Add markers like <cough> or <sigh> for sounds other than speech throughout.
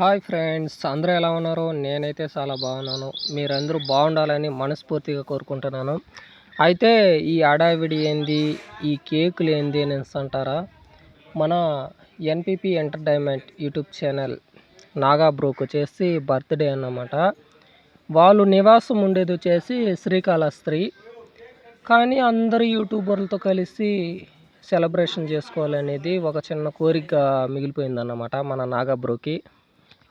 Hi friends అందరూ ఎలా ఉన్నారు? నేనైతే చాలా బాగున్నాను. మీరందరూ బాగుండాలని మనస్ఫూర్తిగా కోరుకుంటున్నాను. అయితే ఈ అడావిడి ఏంది? ఈ కేకులు ఏంది అని అంటారా? మన NPP entertainment YouTube channel Naga Brook వచ్చేసి బర్త్డే అన్నమాట. వాళ్ళు నివాసం ఉండేది వచ్చేసి శ్రీకాళహస్త్రి కానీ అందరు యూట్యూబర్లతో కలిసి సెలబ్రేషన్ చేసుకోవాలనేది ఒక చిన్న కోరిక మిగిలిపోయిందన్నమాట మన నాగా బ్రోకి.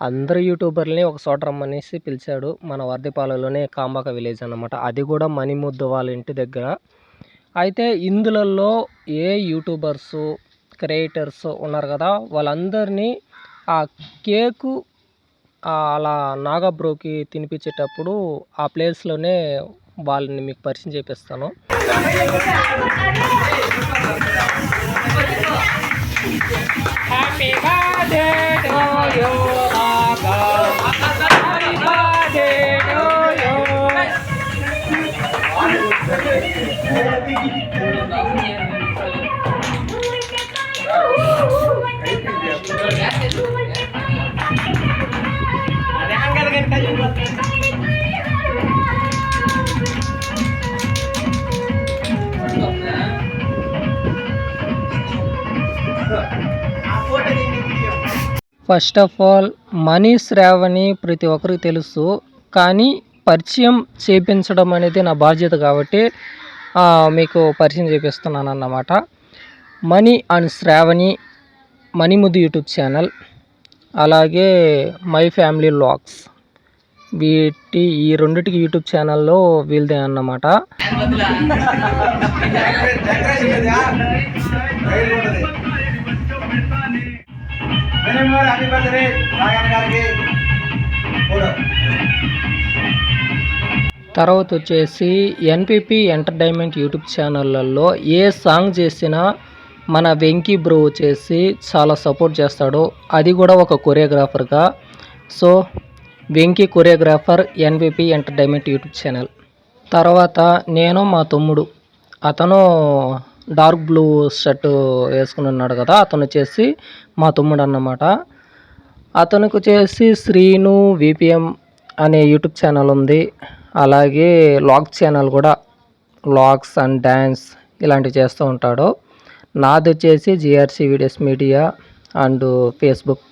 అందరు యూట్యూబర్ని ఒక చోట రమ్మనేసి పిలిచాడు మన వర్దిపాలలోనే కాంబాక విలేజ్ అనమాట అది కూడా మణిముద్దు వాళ్ళ ఇంటి దగ్గర. అయితే ఇందులలో ఏ యూట్యూబర్స్ క్రియేటర్స్ ఉన్నారు కదా వాళ్ళందరినీ ఆ కేకు అలా నాగబ్రోకి తినిపించేటప్పుడు ఆ ప్లేస్లోనే వాళ్ళని మీకు పరిచయం చేపిస్తాను. Happy birthday first of all Mani Sravani ప్రతి ఒక్కరికి తెలుసు కానీ పరిచయం చేపించడం అనేది నా బాధ్యత కాబట్టి మీకు పరిచయం చేపిస్తున్నాను అన్నమాట Mani and Sravani Manimuddu YouTube channel అలాగే మై ఫ్యామిలీ లాగ్స్. వీటి ఈ రెండిటికి యూట్యూబ్ ఛానల్లో వీళ్ళదే అన్నమాట. <laughs> హ్యాపీ బర్త్డే గారికి. తర్వాత వచ్చేసి ఎన్పిపి ఎంటర్టైన్మెంట్ యూట్యూబ్ ఛానళ్ళల్లో ఏ సాంగ్ చేసినా మన వెంకీ బ్రో వచ్చేసి చాలా సపోర్ట్ చేస్తాడు. అది కూడా ఒక కొరియోగ్రాఫర్గా. So Venky choreographer NPP entertainment YouTube channel. తర్వాత నేను మా తమ్ముడు. అతను డార్క్ బ్లూ షర్ట్ వేసుకుని ఉన్నాడు కదా అతను వచ్చేసి మా తమ్ముడు అన్నమాట. అతనికి వచ్చేసి శ్రీను విపిఎం అనే యూట్యూబ్ ఛానల్ ఉంది. అలాగే లాగ్ ఛానల్ కూడా లాగ్స్ అండ్ డ్యాన్స్ ఇలాంటివి చేస్తూ ఉంటాడు. నాది వచ్చేసి GRC videos media and Facebook.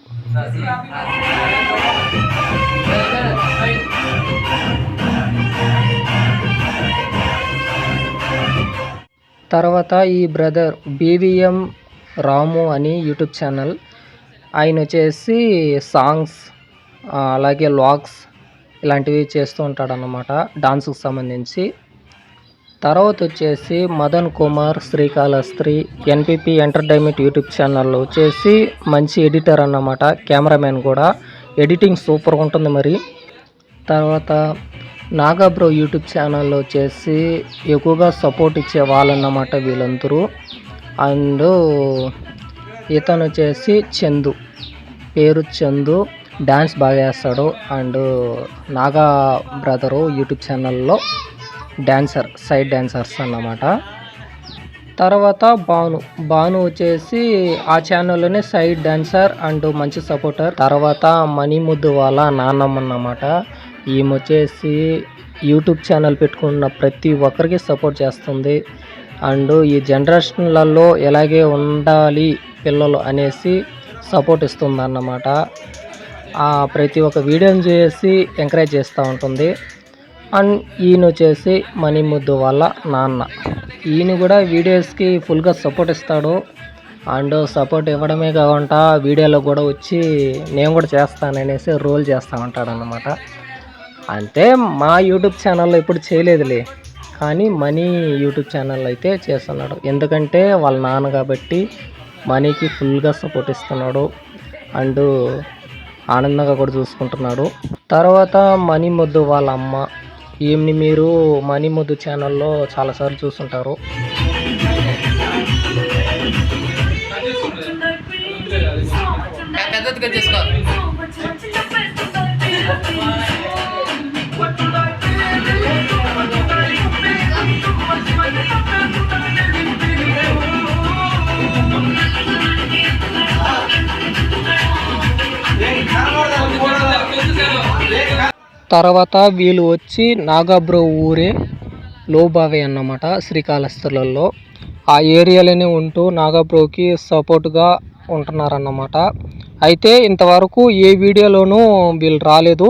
తర్వాత ఈ బ్రదర్ బీవీఎం రాము అని యూట్యూబ్ ఛానల్. ఆయన వచ్చేసి సాంగ్స్ అలాగే లాగ్స్ ఇలాంటివి చేస్తూ ఉంటాడు అన్నమాట డాన్స్కి సంబంధించి. తర్వాత వచ్చేసి Madan Kumar Srikalahasti NPP entertainment YouTube ఛానల్లో వచ్చేసి మంచి ఎడిటర్ అన్నమాట కెమెరామెన్ కూడా. ఎడిటింగ్ సూపర్గా ఉంటుంది మరి. తర్వాత నాగాబ్రో యూట్యూబ్ ఛానల్లో వచ్చేసి ఎక్కువగా సపోర్ట్ ఇచ్చే వాళ్ళన్నమాట వీళ్ళందరూ. అండ్ ఇతను వచ్చేసి చందు పేరు చందు. డ్యాన్స్ బాగా చేస్తాడు అండ్ నాగా బ్రదరు యూట్యూబ్ ఛానల్లో డ్యాన్సర్ సైడ్ డ్యాన్సర్స్ అన్నమాట. తర్వాత భాను. భాను వచ్చేసి ఆ ఛానల్లోనే సైడ్ డాన్సర్ అండ్ మంచి సపోర్టర్. తర్వాత మణిముద్దు వాళ్ళ నాన్నమ్మ అన్నమాట. ఈమె వచ్చేసి యూట్యూబ్ ఛానల్ పెట్టుకున్న ప్రతి ఒక్కరికి సపోర్ట్ చేస్తుంది. అండ్ ఈ జనరేషన్లలో ఎలాగే ఉండాలి పిల్లలు అనేసి సపోర్ట్ ఇస్తుంది అన్నమాట ప్రతి ఒక్క వీడియోని చేసి ఎంకరేజ్ చేస్తూ ఉంటుంది. అండ్ ఈయన వచ్చేసి మణిముద్దు వాళ్ళ నాన్న. ఈయన కూడా వీడియోస్కి ఫుల్గా సపోర్ట్ ఇస్తాడు. అండ్ సపోర్ట్ ఇవ్వడమే కాకుండా వీడియోలో కూడా వచ్చి నేను కూడా చేస్తాననేసి రోల్ చేస్తూ ఉంటాడు అనమాట అంటే మా యూట్యూబ్ ఛానల్లో ఇప్పుడు చేయలేదులే. కానీ మనీ యూట్యూబ్ ఛానల్ అయితే చేస్తున్నాడు. ఎందుకంటే వాళ్ళ నాన్న కాబట్టి మనీకి ఫుల్గా సపోర్ట్ ఇస్తున్నాడు. అండ్ ఆనందంగా కూడా చూసుకుంటున్నాడు. తర్వాత మనీ ముద్దు వాళ్ళ అమ్మ. ఈమెని మీరు మనీ ముద్దు ఛానల్లో చాలాసార్లు చూస్తుంటారు. పెద్దదిగా చేసుకో తర్వాత వీళ్ళు వచ్చి నాగాబ్రో ఊరే లోబావే అన్నమాట శ్రీకాళహస్తిలలో ఆ ఏరియాలోనే ఉంటూ నాగాబ్రోకి సపోర్ట్గా ఉంటున్నారన్నమాట. అయితే ఇంతవరకు ఏ వీడియోలోనూ వీళ్ళు రాలేదు.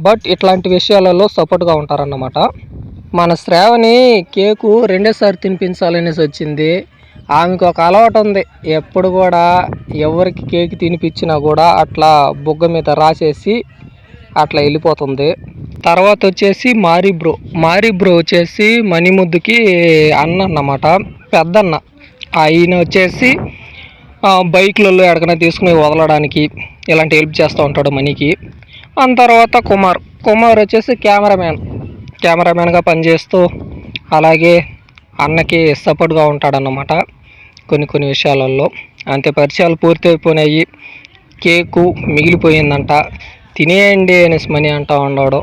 బట్ ఇట్లాంటి విషయాలలో సపోర్ట్గా ఉంటారన్నమాట. మన శ్రావణి కేకు రెండోసారి తినిపించాలనేసి వచ్చింది. ఆమెకు ఒక అలవాటు ఉంది. ఎప్పుడు కూడా ఎవరికి కేక్ తినిపించినా కూడా అట్లా బుగ్గ మీద రాసేసి అట్లా వెళ్ళిపోతుంది. తర్వాత వచ్చేసి మారి బ్రో మారి బ్రో వచ్చేసి మణిముద్దుకి అన్న అన్నమాట పెద్దన్న. ఆయన వచ్చేసి బైక్లలో ఎక్కడికైనా తీసుకుని వదలడానికి ఇలాంటి హెల్ప్ చేస్తూ ఉంటాడు మనీకి దాని తర్వాత కుమార్. కుమార్ వచ్చేసి కెమెరామ్యాన్. కెమెరామ్యాన్గా పనిచేస్తూ అలాగే అన్నకి సపోర్ట్గా ఉంటాడన్నమాట కొన్ని కొన్ని విషయాలలో. అంతే పరిచయాలు పూర్తి అయిపోయినాయి కేకు మిగిలిపోయిందంట. తినేయండి అనేసి మనీ అంటా ఉన్నాడు